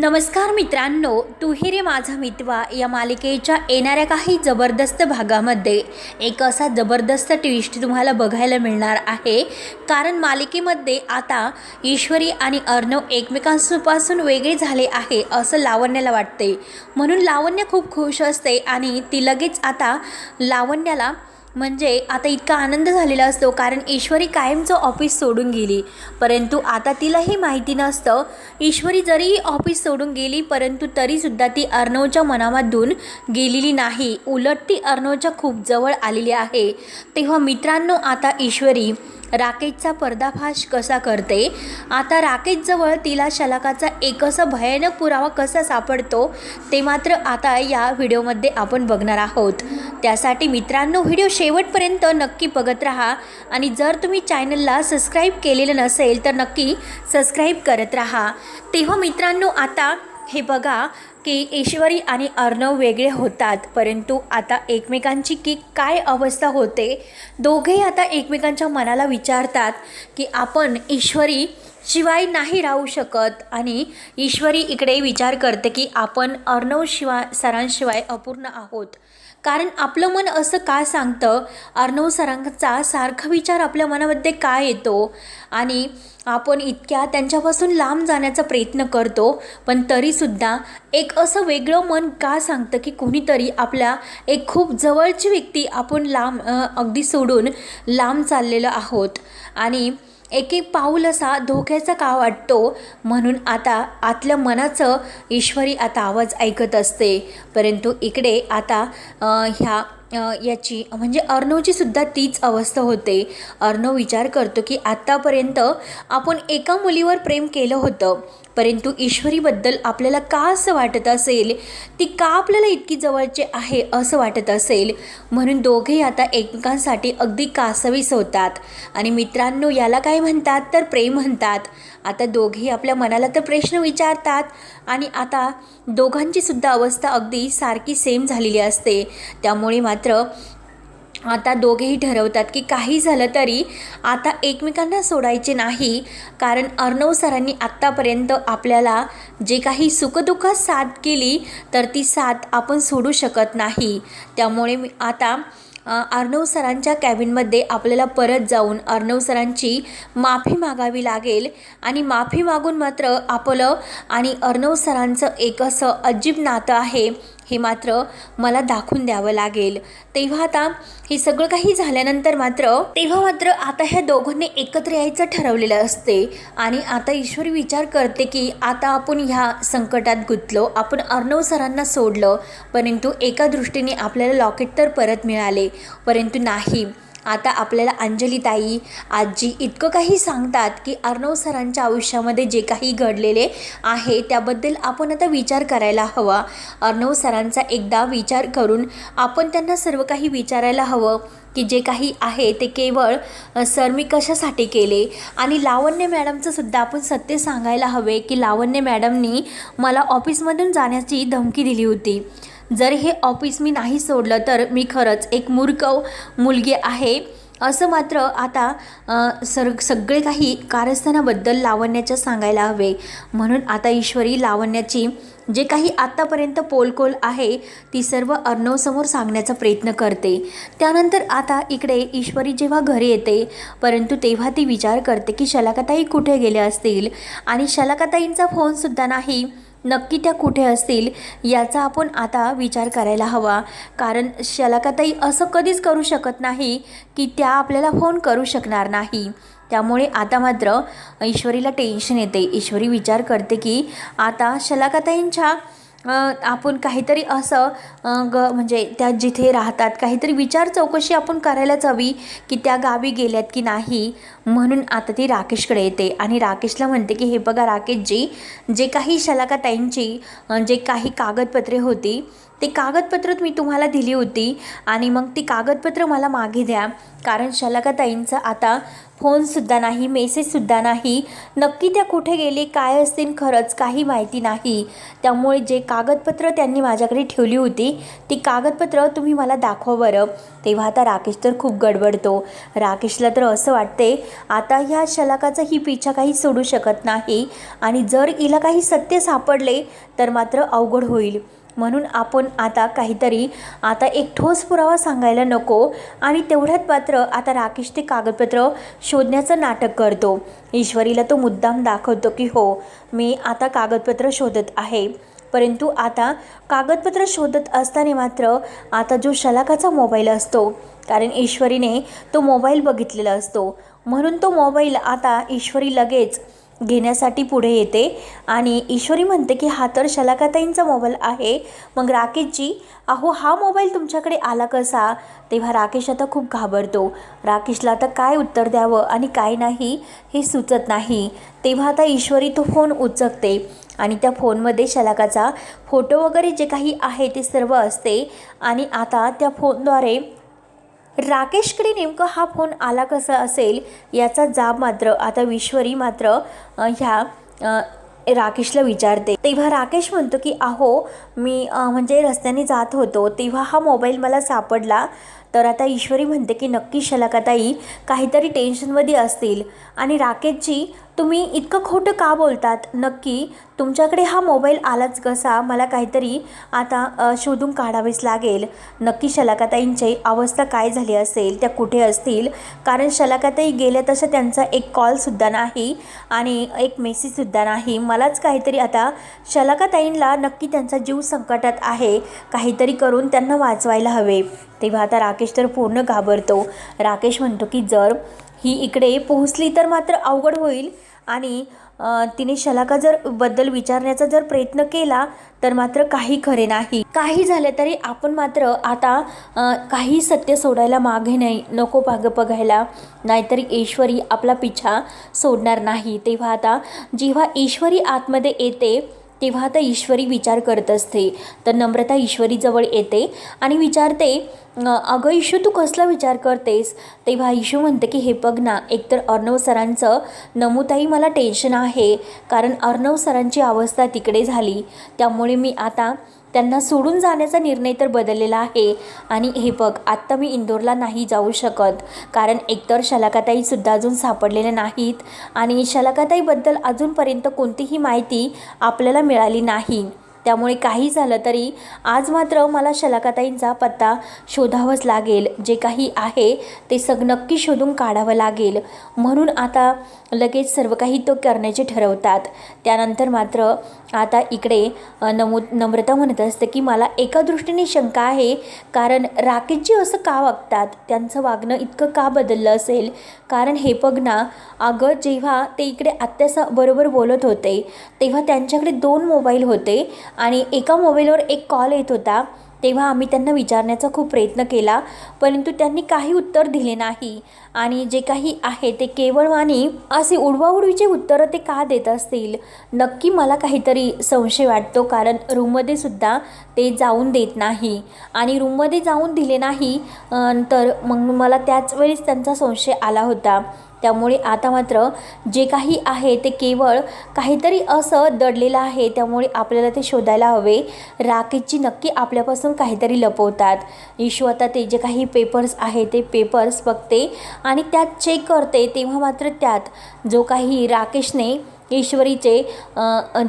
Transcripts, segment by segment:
नमस्कार मित्रांनो तुहिरे रे माझा मितवा या मालिकेच्या येणाऱ्या काही जबरदस्त भागामध्ये एक असा जबरदस्त ट्विस्ट तुम्हाला बघायला मिळणार आहे. कारण मालिकेमध्ये आता ईश्वरी आणि अर्णव एकमेकांपासून वेगळे झाले आहे असं लावण्याला वाटते म्हणून लावण्य खूप खुश असते आणि ती लगेच आता लावण्याला म्हणजे आता इतका आनंद झालेला असतो कारण ईश्वरी कायमचं ऑफिस सोडून गेली. परंतु आता तिलाही माहिती नसतं. ईश्वरी जरी ऑफिस सोडून गेली परंतु तरीसुद्धा ती अर्णवच्या मनामधून गेलेली नाही. उलट ती अर्णवच्या खूप जवळ आलेली आहे. तेव्हा मित्रांनो आता ईश्वरी राकेशचा पर्दाफाश कसा करते? आता राकेशजवळ तिला शलाकाचा एक असं भयानक पुरावा कसा सापडतो ते मात्र आता या व्हिडिओमध्ये आपण बघणार आहोत. त्यासाठी मित्रांनो व्हिडिओ शेवटपर्यंत नक्की बघत राहा आणि जर तुम्ही चॅनलला सबस्क्राईब केलेलं नसेल तर नक्की सबस्क्राईब करत राहा. तेव्हा मित्रांनो आता हे बघा की ईश्वरी आणि अर्णव वेगळे होतात परंतु आता एकमेकांची की काय अवस्था होते दोघेही आता एकमेकांच्या मनाला विचारतात की आपण ईश्वरी शिवाय नाही राहू शकत आणि ईश्वरी इकडे विचार करते की आपण अर्णव शिवाय सरांशिवाय अपूर्ण आहोत. कारण आपलं मन असं का सांगतं? अर्णव सरांचा सारखा विचार आपल्या मनामध्ये का येतो? आणि आपण इतक्या त्यांच्यापासून लांब जाण्याचा प्रयत्न करतो पण तरीसुद्धा एक असं वेगळं मन का सांगतं की कोणीतरी आपल्या एक खूप जवळची व्यक्ती आपण लांब अगदी सोडून लांब चाललेलो आहोत? आणि एक एक पाऊल असा धोक्याचा का वाटतो? म्हणून आता आतल्या मनाचं ईश्वरी आता आवाज ऐकत असते. परंतु इकडे आता ह्या याची म्हणजे अर्णवची सुद्धा तीच अवस्था होते. अर्णव विचार करतो की आत्तापर्यंत आपण एका मुलीवर प्रेम केलं होतं. परंतु ईश्वरीबद्दल आपल्याला का असं वाटत असेल? ती का आपल्याला इतकी जवळचे आहे असं वाटत असेल? म्हणून दोघेही आता एकमेकांसाठी अगदी कासवीस होतात. आणि मित्रांनो याला काय म्हणतात? तर प्रेम म्हणतात. आता दोघेही आपल्या मनाला तर प्रश्न विचारतात. आणि आता दोघांची सुद्धा अवस्था अगदी सारखी सेम झालेली असते. त्यामुळे मात्र आता दोघेही ठरवतात की काही झालं तरी आता एकमेकांना सोडायचे नाही कारण अर्णव सरांनी आत्तापर्यंत आपल्याला जे काही सुखदुःखात साथ केली तर ती साथ आपण सोडू शकत नाही. त्यामुळे मी आता अर्णव सरांच्या कॅबिनमध्ये आपल्याला परत जाऊन अर्णव सरांची माफी मागावी लागेल. आणि माफी मागून मात्र आपलं आणि अर्णव सरांचं एक असं अजीब नातं आहे. हे मात्र मला दाखवून द्यावं लागेल. तेव्हा आता हे सगळं काही झाल्यानंतर मात्र तेव्हा मात्र आता ह्या दोघांनी एकत्र यायचं ठरवलेलं असते. आणि आता ईश्वरी विचार करते की आता आपण ह्या संकटात गुंतलो आपण अर्णव सरांना सोडलं परंतु एका दृष्टीने आपल्याला लॉकेट तर परत मिळाले परंतु नाही. आता आपल्याला अंजलीताई आजी इतकं काही सांगतात की अर्णव सरांच्या आयुष्यामध्ये जे काही घडलेले आहे त्याबद्दल आपण आता विचार करायला हवा. अर्णव सरांचा एकदा विचार करून आपण त्यांना सर्व काही विचारायला हवं की जे काही आहे ते केवळ सर मी कशासाठी केले? आणि लावण्य मॅडमचं सुद्धा आपण सत्य सांगायला हवे की लावण्य मॅडमनी मला ऑफिसमधून जाण्याची धमकी दिली होती. जर हे ऑफिस मी नाही सोडलं तर मी खरंच एक मूर्ख मुलगी आहे. असं मात्र आता सर सगळे काही कारस्थानाबद्दल लावण्याच्या सांगायला हवे. म्हणून आता ईश्वरी लावण्याची जे काही आत्तापर्यंत पोलकोल आहे ती सर्व अर्णवसमोर सांगण्याचा प्रयत्न करते. त्यानंतर आता इकडे ईश्वरी जेव्हा घरी येते परंतु तेव्हा ती विचार करते की शलाकाताई कुठे गेल्या असतील? आणि शलाकाताईंचा फोनसुद्धा नाही. नक्की त्या कुठे असतील याचा आपण आता विचार करायला हवा. कारण शलाकाताई असं कधीच करू शकत नाही की त्या आपल्याला फोन करू शकणार नाही. त्यामुळे आता मात्र ईश्वरीला टेन्शन येते. ईश्वरी विचार करते की आता शलाकाताईंच्या आपण काहीतरी असं ग म्हणजे त्या जिथे राहतात काहीतरी विचार चौकशी आपण करायलाच हवी की त्या गावी गेल्यात की नाही म्हणून आता ती राकेशकडे येते. आणि राकेशला म्हणते की हे बघा राकेशजी जे काही शलाकाताईंची जे काही कागदपत्रे होती ते कागदपत्र मी तुम्हाला दिली होती आणि मग ती कागदपत्र मला मागे द्या. कारण शलाकाताईंचं आता फोनसुद्धा नाही मेसेजसुद्धा नाही. नक्की त्या कुठे गेले काय असतील खरंच काही माहिती नाही. त्यामुळे जे कागदपत्र त्यांनी माझ्याकडे ठेवली होती ती कागदपत्र तुम्ही मला दाखवा बरं. तेव्हा आता राकेश तर खूप गडबडतो. राकेशला तर असं वाटते आता ह्या शलाकाचा ही पिछा काही सोडू शकत नाही आणि जर हिला काही सत्य सापडले तर मात्र अवघड होईल. म्हणून आपण आता काहीतरी आता एक ठोस पुरावा सांगायला नको आणि तेवढ्यात मात्र आता राकेश ते कागदपत्र शोधण्याचं नाटक करतो. ईश्वरीला तो मुद्दाम दाखवतो की हो मी आता कागदपत्र शोधत आहे. परंतु आता कागदपत्र शोधत असताना मात्र आता जो शलाकाचा मोबाईल असतो कारण ईश्वरीने तो मोबाईल बघितलेला असतो. म्हणून तो मोबाईल आता ईश्वरी लगेच घेण्यासाठी पुढे येते. आणि ईश्वरी म्हणते की हा तर शलाकाताईंचा मोबाईल आहे. मग राकेशजी अहो हा मोबाईल तुमच्याकडे आला कसा? तेव्हा राकेश आता खूप घाबरतो. राकेशला आता काय उत्तर द्यावं आणि काय नाही हे सुचत नाही. तेव्हा आता ईश्वरी तो फोन उचकते आणि त्या फोनमध्ये शलाकाचा फोटो वगैरे जे काही आहे ते सर्व असते. आणि आता त्या फोनद्वारे राकेशकडे नेमकं हा फोन आला कसा असेल याचा जाब मात्र आता विश्वरी मात्र ह्या राकेशला विचारते. तेव्हा राकेश म्हणतो की अहो मी म्हणजे रस्त्याने जात होतो तेव्हा हा मोबाईल मला सापडला. तर आता ईश्वरी म्हणते की नक्की शलाकाताई काहीतरी टेन्शनमध्ये असतील. आणि राकेशजी तुम्ही इतकं खोटं का बोलतात? नक्की तुमच्याकडे हा मोबाईल आलाच कसा? मला काहीतरी आता शोधून काढावेच लागेल. नक्की शलाकाताईंची अवस्था काय झाली असेल? त्या कुठे असतील? कारण शलाकाताई गेल्या तसं त्यांचा एक कॉलसुद्धा नाही आणि एक मेसेजसुद्धा नाही. मलाच काहीतरी आता शलाकाताईंना नक्की त्यांचा जीव संकटात आहे. काहीतरी करून त्यांना वाचवायला हवे. तेव्हा आता राकेश तर पूर्ण घाबरतो. राकेश म्हणतो की जर ही इकडे पोहोचली तर मात्र अवघड होईल. आणि तिने शलाका जर बद्दल विचारण्याचा जर प्रयत्न केला तर मात्र काही खरे नाही. काही झालं तरी आपण मात्र आता काही सत्य सोडायला मागे नाही. नको पाग बघायला. नाहीतरी ईश्वरी आपला पिछा सोडणार नाही. तेव्हा आता जेव्हा ईश्वरी आतमध्ये येते तेव्हा तर ईश्वरी विचार करत असते. तर नम्रता ईश्वरीजवळ येते आणि विचारते अगं इशू तू कसला विचार करतेस? तेव्हा इशू म्हणते की हे बघ ना एकतर अर्णव सरांचं नमुताई मला टेन्शन आहे. कारण अर्णव सरांची अवस्था तिकडे झाली. त्यामुळे मी आता त्यांना सोडून जाण्याचा निर्णय तर बदललेला आहे. आणि हे बघ आत्ता मी इंदोरला नाही जाऊ शकत. कारण एकतर शलाकाताईसुद्धा अजून सापडलेल्या नाहीत. आणि शलाकाताईबद्दल अजूनपर्यंत कोणतीही माहिती आपल्याला मिळाली नाही. त्यामुळे काही झालं तरी आज मात्र मला शलाकाताईंचा पत्ता शोधावाच लागेल. जे काही आहे ते सग नक्की शोधून काढावं लागेल. म्हणून आता लगेच सर्व काही तो करण्याचे ठरवतात. त्यानंतर मात्र आता इकडे नमू नम्रता म्हणत असते की मला एका दृष्टीने शंका आहे. कारण राकेशजी असं का वागतात? त्यांचं वागणं इतकं का बदललं असेल? कारण हे बघ ना अगं जेव्हा ते इकडे आत्यासा बरोबर बोलत होते तेव्हा त्यांच्याकडे दोन मोबाईल होते आणि एका मोबाईलवर एक कॉल येत होता. तेव्हा आम्ही त्यांना विचारण्याचा खूप प्रयत्न केला परंतु त्यांनी काही उत्तर दिले नाही. आणि जे काही आहे ते केवळ आणि असे उडवाउडवीचे उत्तरं ते का देत असतील? नक्की मला काहीतरी संशय वाटतो कारण रूममध्ये सुद्धा ते जाऊन देत नाही. आणि रूममध्ये जाऊन दिले नाही तर मग मला त्याच वेळेस त्यांचा संशय आला होता. त्यामुळे आता मात्र जे काही आहे ते केवळ काहीतरी असं दडलेलं आहे त्यामुळे आपल्याला ते शोधायला हवे. राकेशची नक्की आपल्यापासून काहीतरी लपवतात. इशू आता ते जे काही पेपर्स आहे ते पेपर्स बघते आणि त्यात चेक करते तेव्हा मात्र त्यात जो काही राकेशने ईश्वरीचे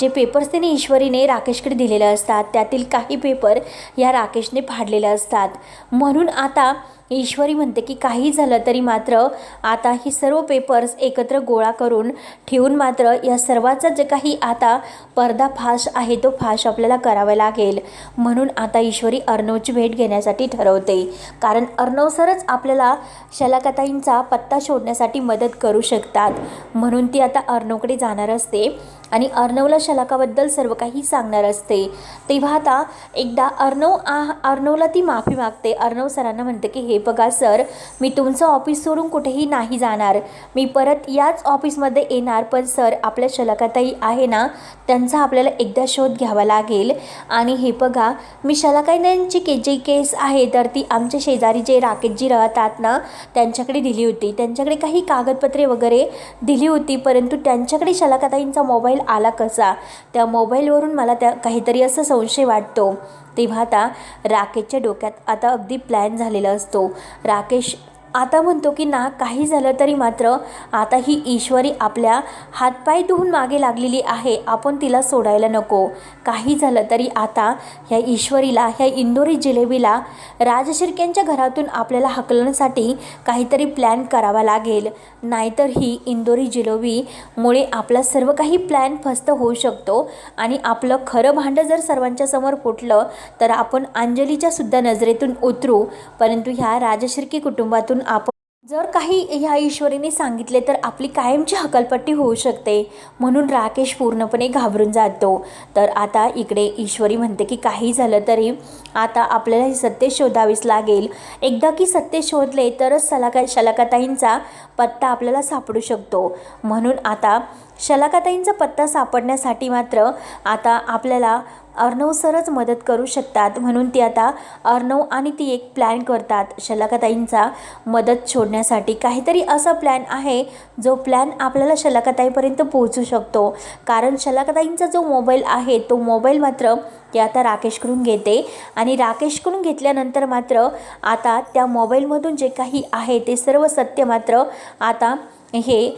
जे पेपर्स त्याने ईश्वरीने राकेशकडे दिलेले असतात त्यातील काही पेपर या राकेशने फाडलेले असतात. म्हणून आता ईश्वरी म्हणते की काही झालं तरी मात्र आता ही सर्व पेपर्स एकत्र गोळा करून ठेवून मात्र या सर्वाचा जे काही आता पर्दा फाश आहे तो फाश आपल्याला करावा लागेल. म्हणून आता ईश्वरी अर्णवची भेट घेण्यासाठी ठरवते. कारण अर्णव सरच आपल्याला शलाकताईंचा पत्ता शोधण्यासाठी मदत करू शकतात. म्हणून ती आता अर्णवकडे जाणार असते. आणि अर्णवला शलाकाबद्दल सर्व काही सांगणार असते. तेव्हा आता एकदा अर्णव आ अर्णवला ती माफी मागते. अर्णव सरांना म्हणते की हे बघा सर मी तुमचं ऑफिस सोडून कुठेही नाही जाणार. मी परत याच ऑफिसमध्ये येणार पण सर आपल्या शलाकाताई आहे ना त्यांचा आपल्याला एकदा शोध घ्यावा लागेल. आणि हे बघा मी शलाकायद्यांची के जी केस आहे तर ती आमच्या शेजारी जे राकेशजी राहतात ना त्यांच्याकडे दिली होती. त्यांच्याकडे काही कागदपत्रे वगैरे दिली होती परंतु त्यांच्याकडे शलाकाताईंचा मोबाईल मोबाईल आला कसा? त्या मोबाईलवरून मला त्या काहीतरी असं संशय वाटतो. तेव्हा आता राकेशच्या डोक्यात आता अगदी प्लॅन झालेला असतो. राकेश आता म्हणतो की ना काही झालं तरी मात्र आता ही ईश्वरी आपल्या हातपाय धुवून मागे लागलेली आहे. आपण तिला सोडायला नको. काही झालं तरी आता ह्या ईश्वरीला ह्या इंदोरी जिलेबीला राजशिर्क्यांच्या घरातून आपल्याला हकलण्यासाठी काहीतरी प्लॅन करावा लागेल. नाहीतर ही इंदोरी जिलेबीमुळे आपला सर्व काही प्लॅन फस्त होऊ शकतो आणि आपलं खरं भांडं जर सर्वांच्या समोर फुटलं तर आपण अंजलीच्या सुद्धा नजरेतून उतरू. परंतु ह्या राजशिर्की कुटुंबातून आपण जर काही ह्या ईश्वरीने सांगितले तर आपली कायमची हकलपट्टी होऊ शकते. म्हणून राकेश पूर्णपणे घाबरून जातो. तर आता इकडे ईश्वरी म्हणते की काही झालं तरी आता आपल्याला हे सत्य शोधावीच लागेल. एकदा की सत्य शोधले तरच सलाका शलाकाताईंचा पत्ता आपल्याला सापडू शकतो. म्हणून आता शलाकाताईंचा पत्ता सापडण्यासाठी मात्र आता आपल्याला अर्णव सरच मदत करू शकतात म्हणून ती आता अर्णव आणि ती एक प्लॅन करतात. शलाकाताईंचा मदत सोडण्यासाठी काहीतरी असा प्लॅन आहे जो प्लॅन आपल्याला शलाकाताईपर्यंत पोहोचू शकतो. कारण शलाकाताईंचा जो मोबाईल आहे तो मोबाईल मात्र ती आता राकेशकडून घेते आणि राकेशकडून घेतल्यानंतर मात्र आता त्या मोबाईलमधून जे काही आहे ते सर्व सत्य मात्र आता हे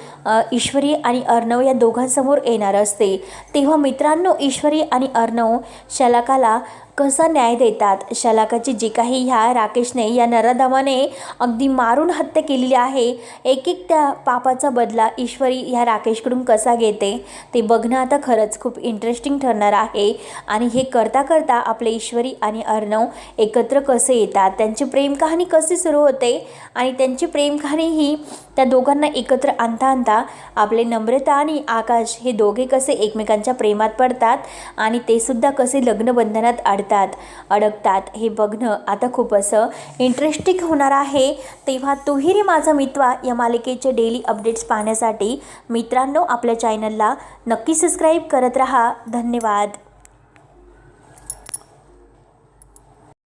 ईश्वरी आणि अर्णव या दोघांसमोर येणार असते. तेव्हा मित्रांनो ईश्वरी आणि अर्णव शलाकाला कसा न्याय देतात? शलाकाची जी काही ह्या राकेशने या नराधमाने अगदी मारून हत्या केलेली आहे एक एक त्या पापाचा बदला ईश्वरी ह्या राकेशकडून कसा घेते? ते बघणं आता खरंच खूप इंटरेस्टिंग ठरणार आहे. आणि हे करता करता आपले ईश्वरी आणि अर्णव एकत्र कसे येतात? त्यांची प्रेम कहाणी कशी सुरू होते? आणि त्यांची प्रेम कहाणी ही त्या दोघांना एकत्र आणता आणता आपले नम्रता आणि आकाश हे दोघे कसे एकमेकांच्या प्रेमात पडतात? आणि ते सुद्धा कसे लग्नबंधनात अडतात अडकतात. हे बघणं आता खूप असं इंटरेस्टिंग होणार आहे. तेव्हा तुहिरी माझा मित्वा या मालिकेचे डेली अपडेट्स पाहण्यासाठी मित्रांनो आपल्या चॅनलला नक्की सबस्क्राईब करत राहा. धन्यवाद.